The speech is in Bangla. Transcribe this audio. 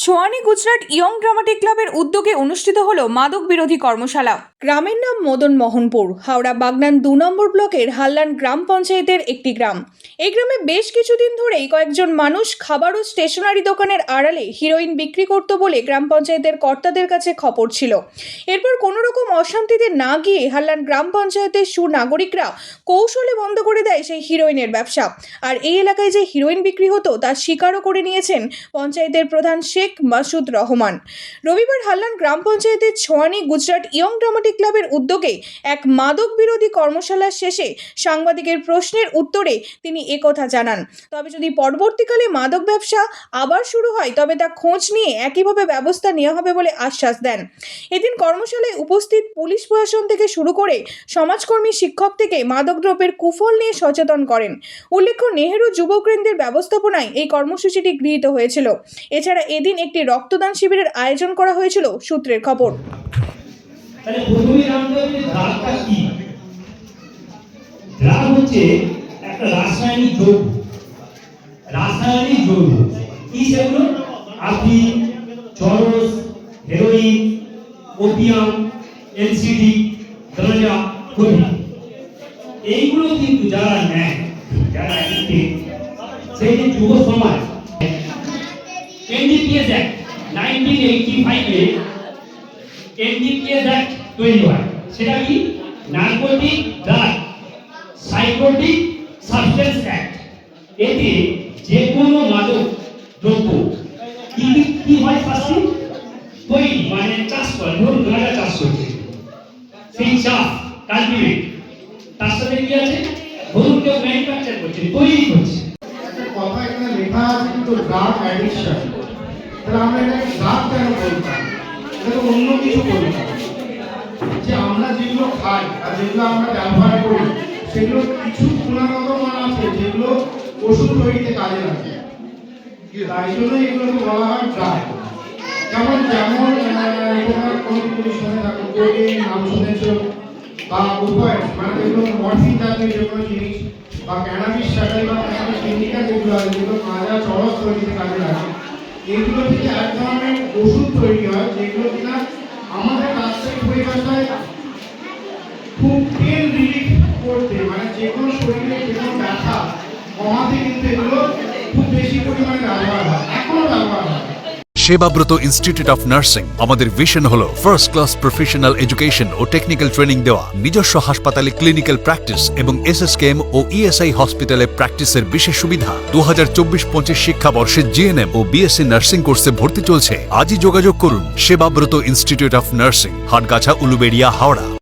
ছোয়ানি গুজরাট ইয়ং ড্রামাটিক ক্লাবের উদ্যোগে অনুষ্ঠিত হল মাদক বিরোধী কর্মশালা। গ্রামের নাম মদন মোহনপুর। হাওড়া বাগনান দু নম্বর ব্লকের হাল্লান গ্রাম পঞ্চায়েতের একটি গ্রাম। এই গ্রামে বেশ কিছুদিন ধরেই কয়েকজন মানুষ খাবার ও স্টেশনারি দোকানের আড়ালে হিরোইন বিক্রি করত বলে গ্রাম পঞ্চায়েতের কর্তাদের কাছে খবর ছিল। এরপর কোনো রকম অশান্তিতে না গিয়ে হাল্লান গ্রাম পঞ্চায়েতের সুনাগরিকরা কৌশলে বন্ধ করে দেয় সেই হিরোইনের ব্যবসা। আর এই এলাকায় যে হিরোইন বিক্রি হতো, তা স্বীকারও করে নিয়েছেন পঞ্চায়েতের প্রধান শেখ মাসুদ রহমান। রবিবার হাল্লান গ্রাম পঞ্চায়েতের ছোয়ানি গুজরাট ইয়ং ড্রামাটিক ক্লাবের উদ্যোগে এক মাদক বিরোধী কর্মশালার শেষে সাংবাদিকের প্রশ্নের উত্তরে তিনি একথা জানান। তবে যদি পরবর্তীকালে মাদক ব্যবসা আবার শুরু হয়, তবে তা খোঁজ নিয়ে একইভাবে ব্যবস্থা নেওয়া হবে বলে আশ্বাস দেন। এদিন কর্মশালায় উপস্থিত পুলিশ প্রশাসন থেকে শুরু করে সমাজকর্মী শিক্ষক থেকে মাদকদ্রব্যের কুফল নিয়ে সচেতন করেন। উল্লেখ্য, নেহেরু যুব কেন্দ্রের ব্যবস্থাপনায় এই কর্মসূচিটি গৃহীত হয়েছিল। এছাড়া এদিন একটি রক্তদান শিবিরের আয়োজন করা হয়েছিল, সূত্রের খবর। তাহলে প্রথমেই জানতে হবে যে কি? ড্রাগ হচ্ছে একটা রাসায়নিক দ্রব্য রাসায়নিক দ্রব্য কি সেগুলো? আফিম চরস, হেরোইন, ওপিয়াম, এলসিডি গাঁজা কবি এইগুলো কিন্তু যারা নেয়, যারা নিতে সেই যে যুব সমাজ এনডিপিএস অ্যাক্ট নাইনটিন এইটি ফাইভে এনডিপিএস অ্যাক্ট তৈরি হয়। সেটা কি? Narcotic drug psychotic substance act. এতে যে কোনো মাদক, দ্রব্য, কি কি- হয় শাস্তি তৈরি মানে চাষ করে ধরুন গাঁজা চাষ করছে সেই চাষ কালটিভেট তার সাথে কি আছে? ধরুন কেউ ম্যানুফ্যাকচার করছে, তৈরি করছে। কথা এখানে লেখা আছে কিন্তু ড্রাগ অ্যাডিকশন তাহলে আমরা এটাকে ড্রাগ কেন বলতাম? তো অন্য কিছু বলতাম যে আমরা যেগুলো খাই আর যেগুলো আমরা ব্যবহার করি, সেগুলো কিছু গুণাগত মান আছে, যেগুলো ওষুধ তৈরিতে কাজে লাগে। তাই জন্য এগুলোকে বলা হয় ড্রাগ যেমন যেমন নাম শুনেছো বা ওপয়েড মানে যেগুলো মরফিন জাতীয় যে কোনো জিনিস বা ক্যানাবিস স্যাটাই বা ক্যানাবিস ইন্ডিকা যেগুলো আছে, যেগুলো গাঁজা চরস তৈরিতে কাজে লাগে এইগুলো থেকে এক ধরনের ওষুধ তৈরি হয়, যেগুলো কিনা আমাদের রাস্তায় পরিভাষায় খুব পেন রিলিফ করতে মানে যে কোনো শরীরে যে কোনো ব্যথা, কমাতে কিন্তু এগুলো খুব বেশি পরিমাণে ব্যবহার হয়, এখনও ব্যবহার হয়। সেবাব্রত ইনস্টিটিউট অফ নার্সিং আমাদের ভিশন হলো ফার্স্ট ক্লাস প্রফেশনাল এডুকেশন ও টেকনিক্যাল ট্রেনিং দেওয়া, নিজস্ব হাসপাতালে ক্লিনিক্যাল প্র্যাকটিস এবং এস এস কেম ও ইএসআই হসপিটালে প্র্যাকটিসের বিশেষ সুবিধা। দু হাজার চব্বিশ পঁচিশ শিক্ষাবর্ষে জিএনএম ও বিএসসি নার্সিং কোর্সে ভর্তি চলছে। আজই যোগাযোগ করুন, Sebabrata institute of nursing Hatgachha, Uluberia, Howrah.